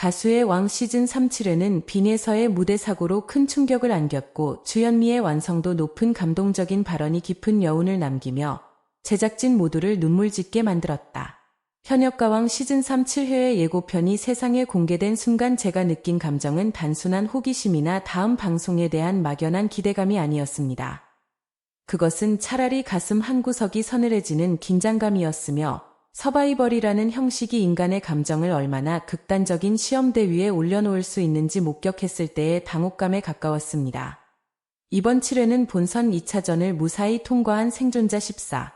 가수의 왕 시즌 3 7회는 빈에서의 무대 사고로 큰 충격을 안겼고 주현미의 완성도 높은 감동적인 발언이 깊은 여운을 남기며 제작진 모두를 눈물 짓게 만들었다. 현역가왕 시즌 3 7회의 예고편이 세상에 공개된 순간 제가 느낀 감정은 단순한 호기심이나 다음 방송에 대한 막연한 기대감이 아니었습니다. 그것은 차라리 가슴 한구석이 서늘해지는 긴장감이었으며 서바이벌이라는 형식이 인간의 감정을 얼마나 극단적인 시험대 위에 올려놓을 수 있는지 목격했을 때의 당혹감에 가까웠습니다. 이번 7회는 본선 2차전을 무사히 통과한 생존자 14.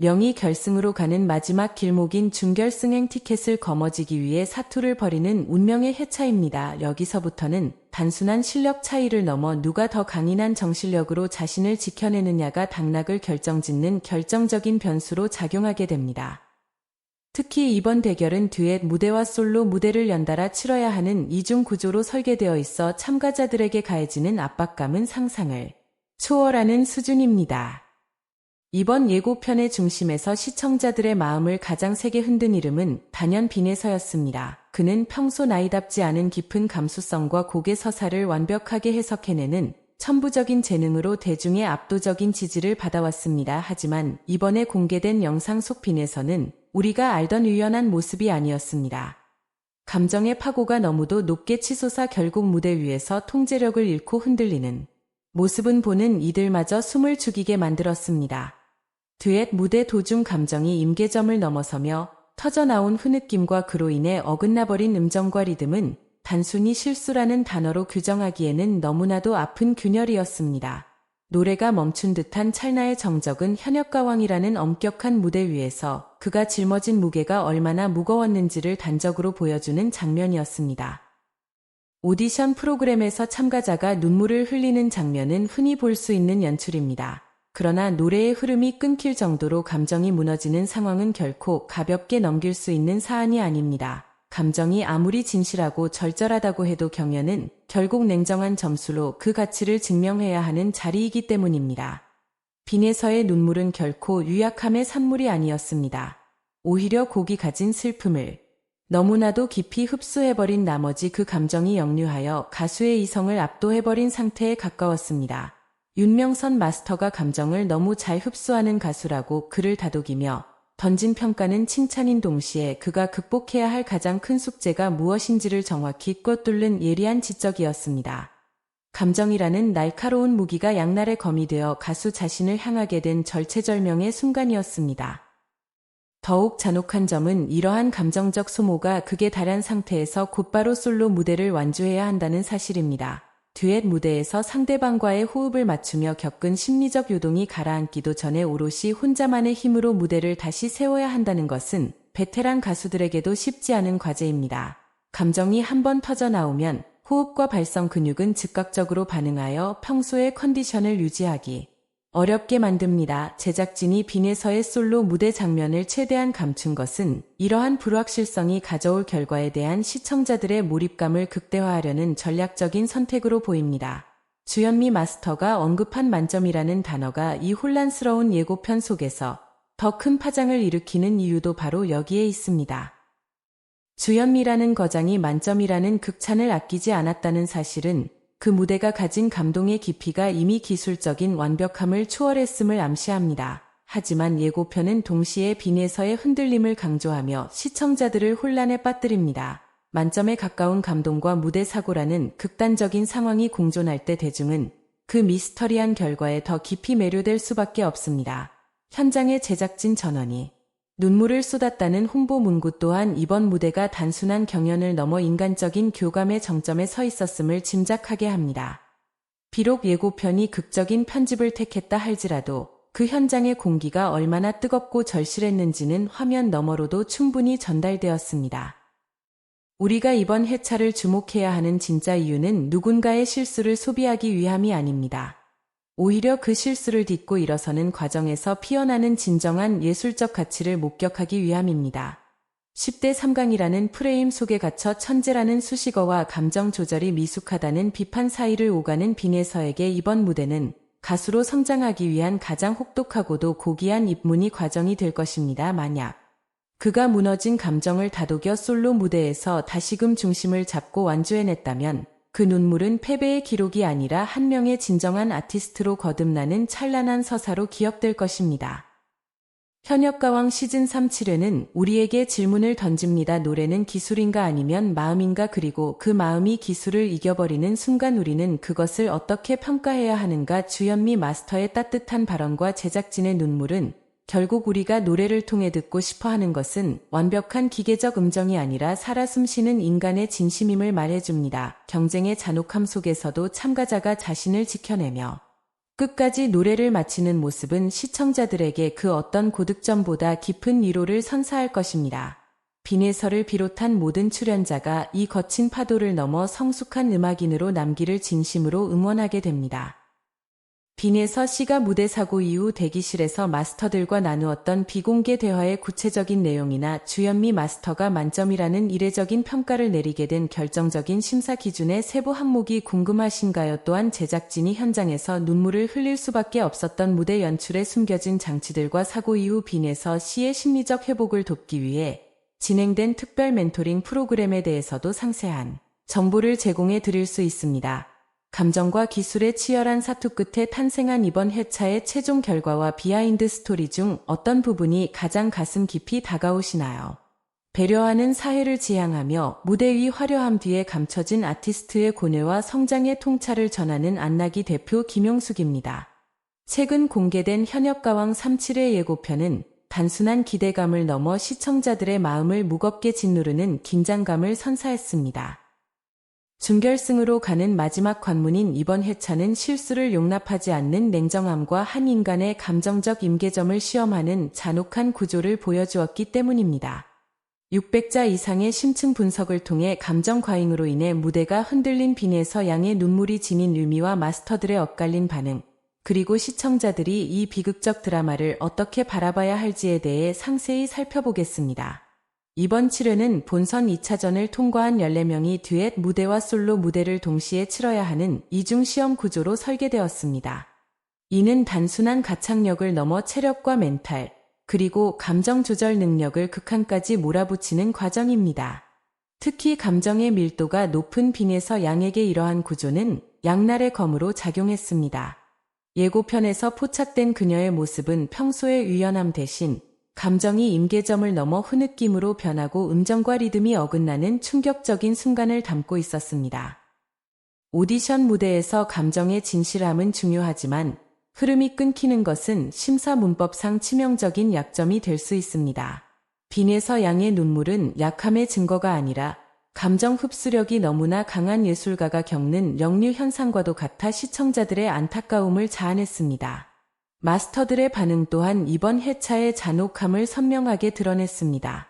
명이 결승으로 가는 마지막 길목인 준결승행 티켓을 거머쥐기 위해 사투를 벌이는 운명의 해차입니다. 여기서부터는 단순한 실력 차이를 넘어 누가 더 강인한 정실력으로 자신을 지켜내느냐가 당락을 결정짓는 결정적인 변수로 작용하게 됩니다. 특히 이번 대결은 듀엣 무대와 솔로 무대를 연달아 치러야 하는 이중 구조로 설계되어 있어 참가자들에게 가해지는 압박감은 상상을 초월하는 수준입니다. 이번 예고편의 중심에서 시청자들의 마음을 가장 세게 흔든 이름은 단연 빈에서였습니다. 그는 평소 나이답지 않은 깊은 감수성과 곡의 서사를 완벽하게 해석해내는 천부적인 재능으로 대중의 압도적인 지지를 받아왔습니다. 하지만 이번에 공개된 영상 속 빈에서는 우리가 알던 유연한 모습이 아니었습니다. 감정의 파고가 너무도 높게 치솟아 결국 무대 위에서 통제력을 잃고 흔들리는 모습은 보는 이들마저 숨을 죽이게 만들었습니다. 듀엣 무대 도중 감정이 임계점을 넘어서며 터져나온 흐느낌과 그로 인해 어긋나버린 음정과 리듬은 단순히 실수라는 단어로 규정하기에는 너무나도 아픈 균열이었습니다. 노래가 멈춘 듯한 찰나의 정적은 현역가왕이라는 엄격한 무대 위에서 그가 짊어진 무게가 얼마나 무거웠는지를 단적으로 보여주는 장면이었습니다. 오디션 프로그램에서 참가자가 눈물을 흘리는 장면은 흔히 볼 수 있는 연출입니다. 그러나 노래의 흐름이 끊길 정도로 감정이 무너지는 상황은 결코 가볍게 넘길 수 있는 사안이 아닙니다. 감정이 아무리 진실하고 절절하다고 해도 경연은 결국 냉정한 점수로 그 가치를 증명해야 하는 자리이기 때문입니다. 빈에서의 눈물은 결코 유약함의 산물이 아니었습니다. 오히려 곡이 가진 슬픔을 너무나도 깊이 흡수해버린 나머지 그 감정이 역류하여 가수의 이성을 압도해버린 상태에 가까웠습니다. 윤명선 마스터가 감정을 너무 잘 흡수하는 가수라고 그를 다독이며 던진 평가는 칭찬인 동시에 그가 극복해야 할 가장 큰 숙제가 무엇인지를 정확히 꿰뚫는 예리한 지적이었습니다. 감정이라는 날카로운 무기가 양날의 검이 되어 가수 자신을 향하게 된 절체절명의 순간이었습니다. 더욱 잔혹한 점은 이러한 감정적 소모가 극에 달한 상태에서 곧바로 솔로 무대를 완주해야 한다는 사실입니다. 듀엣 무대에서 상대방과의 호흡을 맞추며 겪은 심리적 요동이 가라앉기도 전에 오롯이 혼자만의 힘으로 무대를 다시 세워야 한다는 것은 베테랑 가수들에게도 쉽지 않은 과제입니다. 감정이 한번 터져 나오면 호흡과 발성 근육은 즉각적으로 반응하여 평소의 컨디션을 유지하기 어렵게 만듭니다. 제작진이 빈에서의 솔로 무대 장면을 최대한 감춘 것은 이러한 불확실성이 가져올 결과에 대한 시청자들의 몰입감을 극대화하려는 전략적인 선택으로 보입니다. 주현미 마스터가 언급한 만점이라는 단어가 이 혼란스러운 예고편 속에서 더 큰 파장을 일으키는 이유도 바로 여기에 있습니다. 주현미라는 거장이 만점이라는 극찬을 아끼지 않았다는 사실은 그 무대가 가진 감동의 깊이가 이미 기술적인 완벽함을 초월했음을 암시합니다. 하지만 예고편은 동시에 빈에서의 흔들림을 강조하며 시청자들을 혼란에 빠뜨립니다. 만점에 가까운 감동과 무대 사고라는 극단적인 상황이 공존할 때 대중은 그 미스터리한 결과에 더 깊이 매료될 수밖에 없습니다. 현장의 제작진 전원이 눈물을 쏟았다는 홍보 문구 또한 이번 무대가 단순한 경연을 넘어 인간적인 교감의 정점에 서 있었음을 짐작하게 합니다. 비록 예고편이 극적인 편집을 택했다 할지라도 그 현장의 공기가 얼마나 뜨겁고 절실했는지는 화면 너머로도 충분히 전달되었습니다. 우리가 이번 해차를 주목해야 하는 진짜 이유는 누군가의 실수를 소비하기 위함이 아닙니다. 오히려 그 실수를 딛고 일어서는 과정에서 피어나는 진정한 예술적 가치를 목격하기 위함입니다. 10대 3강이라는 프레임 속에 갇혀 천재라는 수식어와 감정 조절이 미숙하다는 비판 사이를 오가는 빈에서에게 이번 무대는 가수로 성장하기 위한 가장 혹독하고도 고귀한 입문이 과정이 될 것입니다. 만약 그가 무너진 감정을 다독여 솔로 무대에서 다시금 중심을 잡고 완주해냈다면 그 눈물은 패배의 기록이 아니라 한 명의 진정한 아티스트로 거듭나는 찬란한 서사로 기억될 것입니다. 현역가왕 시즌 3 7회는 우리에게 질문을 던집니다. 노래는 기술인가 아니면 마음인가 그리고 그 마음이 기술을 이겨버리는 순간 우리는 그것을 어떻게 평가해야 하는가 주현미 마스터의 따뜻한 발언과 제작진의 눈물은 결국 우리가 노래를 통해 듣고 싶어 하는 것은 완벽한 기계적 음정이 아니라 살아 숨쉬는 인간의 진심임을 말해줍니다. 경쟁의 잔혹함 속에서도 참가자가 자신을 지켜내며 끝까지 노래를 마치는 모습은 시청자들에게 그 어떤 고득점보다 깊은 위로를 선사할 것입니다. 비네서를 비롯한 모든 출연자가 이 거친 파도를 넘어 성숙한 음악인으로 남기를 진심으로 응원하게 됩니다. 빈에서 씨가 무대 사고 이후 대기실에서 마스터들과 나누었던 비공개 대화의 구체적인 내용이나 주현미 마스터가 만점이라는 이례적인 평가를 내리게 된 결정적인 심사 기준의 세부 항목이 궁금하신가요? 또한 제작진이 현장에서 눈물을 흘릴 수밖에 없었던 무대 연출에 숨겨진 장치들과 사고 이후 빈에서 씨의 심리적 회복을 돕기 위해 진행된 특별 멘토링 프로그램에 대해서도 상세한 정보를 제공해 드릴 수 있습니다. 감정과 기술의 치열한 사투 끝에 탄생한 이번 회차의 최종 결과와 비하인드 스토리 중 어떤 부분이 가장 가슴 깊이 다가오시나요? 배려하는 사회를 지향하며 무대 위 화려함 뒤에 감춰진 아티스트의 고뇌와 성장의 통찰을 전하는 안나기 대표 김용숙입니다. 최근 공개된 현역가왕 37회 예고편은 단순한 기대감을 넘어 시청자들의 마음을 무겁게 짓누르는 긴장감을 선사했습니다. 준결승으로 가는 마지막 관문인 이번 회차는 실수를 용납하지 않는 냉정함과 한 인간의 감정적 임계점을 시험하는 잔혹한 구조를 보여주었기 때문입니다. 600자 이상의 심층 분석을 통해 감정 과잉으로 인해 무대가 흔들린 빈에서 양의 눈물이 지닌 류미와 마스터들의 엇갈린 반응, 그리고 시청자들이 이 비극적 드라마를 어떻게 바라봐야 할지에 대해 상세히 살펴보겠습니다. 이번 7회는 본선 2차전을 통과한 14명이 듀엣 무대와 솔로 무대를 동시에 치러야 하는 이중 시험 구조로 설계되었습니다. 이는 단순한 가창력을 넘어 체력과 멘탈, 그리고 감정 조절 능력을 극한까지 몰아붙이는 과정입니다. 특히 감정의 밀도가 높은 빈에서 양에게 이러한 구조는 양날의 검으로 작용했습니다. 예고편에서 포착된 그녀의 모습은 평소의 유연함 대신 감정이 임계점을 넘어 흐느낌으로 변하고 음정과 리듬이 어긋나는 충격적인 순간을 담고 있었습니다. 오디션 무대에서 감정의 진실함은 중요하지만 흐름이 끊기는 것은 심사 문법상 치명적인 약점이 될 수 있습니다. 빈에서 양의 눈물은 약함의 증거가 아니라 감정 흡수력이 너무나 강한 예술가가 겪는 역류 현상과도 같아 시청자들의 안타까움을 자아냈습니다. 마스터들의 반응 또한 이번 회차의 잔혹함을 선명하게 드러냈습니다.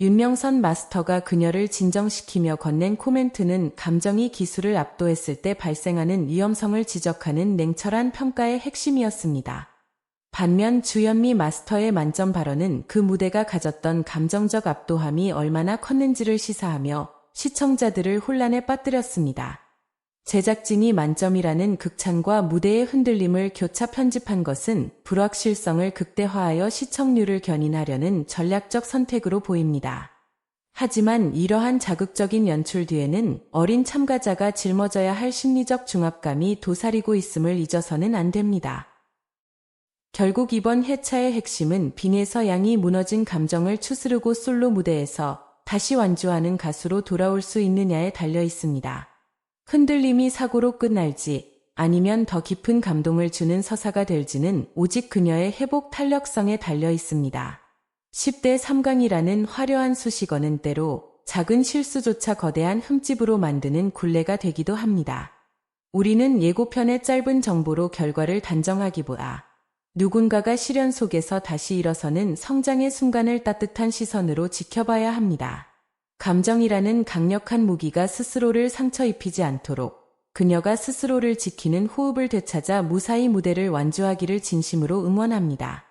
윤명선 마스터가 그녀를 진정시키며 건넨 코멘트는 감정이 기술을 압도했을 때 발생하는 위험성을 지적하는 냉철한 평가의 핵심이었습니다. 반면 주현미 마스터의 만점 발언은 그 무대가 가졌던 감정적 압도함이 얼마나 컸는지를 시사하며 시청자들을 혼란에 빠뜨렸습니다. 제작진이 만점이라는 극찬과 무대의 흔들림을 교차 편집한 것은 불확실성을 극대화하여 시청률을 견인하려는 전략적 선택으로 보입니다. 하지만 이러한 자극적인 연출 뒤에는 어린 참가자가 짊어져야 할 심리적 중압감이 도사리고 있음을 잊어서는 안 됩니다. 결국 이번 회차의 핵심은 빈에서 양이 무너진 감정을 추스르고 솔로 무대에서 다시 완주하는 가수로 돌아올 수 있느냐에 달려 있습니다. 흔들림이 사고로 끝날지 아니면 더 깊은 감동을 주는 서사가 될지는 오직 그녀의 회복 탄력성에 달려 있습니다. 10대 3강이라는 화려한 수식어는 때로 작은 실수조차 거대한 흠집으로 만드는 굴레가 되기도 합니다. 우리는 예고편의 짧은 정보로 결과를 단정하기보다 누군가가 시련 속에서 다시 일어서는 성장의 순간을 따뜻한 시선으로 지켜봐야 합니다. 감정이라는 강력한 무기가 스스로를 상처 입히지 않도록 그녀가 스스로를 지키는 호흡을 되찾아 무사히 무대를 완주하기를 진심으로 응원합니다.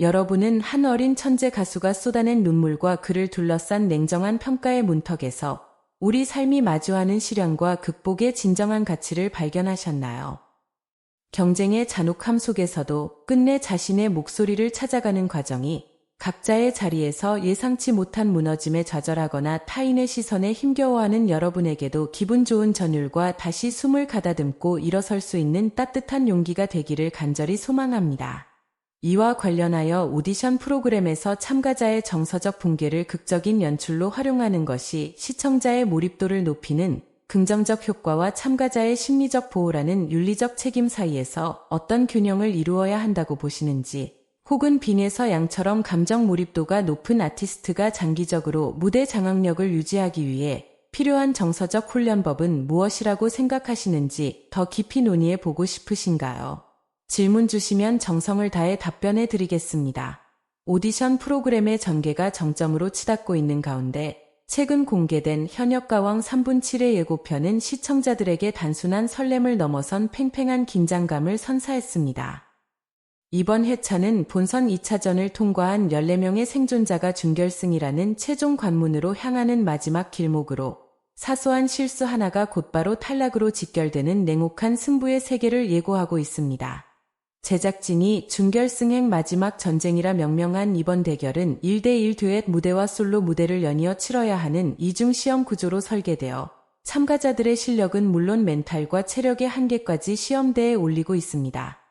여러분은 한 어린 천재 가수가 쏟아낸 눈물과 그를 둘러싼 냉정한 평가의 문턱에서 우리 삶이 마주하는 시련과 극복의 진정한 가치를 발견하셨나요? 경쟁의 잔혹함 속에서도 끝내 자신의 목소리를 찾아가는 과정이 각자의 자리에서 예상치 못한 무너짐에 좌절하거나 타인의 시선에 힘겨워하는 여러분에게도 기분 좋은 전율과 다시 숨을 가다듬고 일어설 수 있는 따뜻한 용기가 되기를 간절히 소망합니다. 이와 관련하여 오디션 프로그램에서 참가자의 정서적 붕괴를 극적인 연출로 활용하는 것이 시청자의 몰입도를 높이는 긍정적 효과와 참가자의 심리적 보호라는 윤리적 책임 사이에서 어떤 균형을 이루어야 한다고 보시는지 혹은 빈에서 양처럼 감정 몰입도가 높은 아티스트가 장기적으로 무대 장악력을 유지하기 위해 필요한 정서적 훈련법은 무엇이라고 생각하시는지 더 깊이 논의해 보고 싶으신가요? 질문 주시면 정성을 다해 답변해 드리겠습니다. 오디션 프로그램의 전개가 정점으로 치닫고 있는 가운데 최근 공개된 현역가왕 3분 7의 예고편은 시청자들에게 단순한 설렘을 넘어선 팽팽한 긴장감을 선사했습니다. 이번 회차는 본선 2차전을 통과한 14명의 생존자가 준결승이라는 최종 관문으로 향하는 마지막 길목으로 사소한 실수 하나가 곧바로 탈락으로 직결되는 냉혹한 승부의 세계를 예고하고 있습니다. 제작진이 준결승행 마지막 전쟁이라 명명한 이번 대결은 1대1 듀엣 무대와 솔로 무대를 연이어 치러야 하는 이중 시험 구조로 설계되어 참가자들의 실력은 물론 멘탈과 체력의 한계까지 시험대에 올리고 있습니다.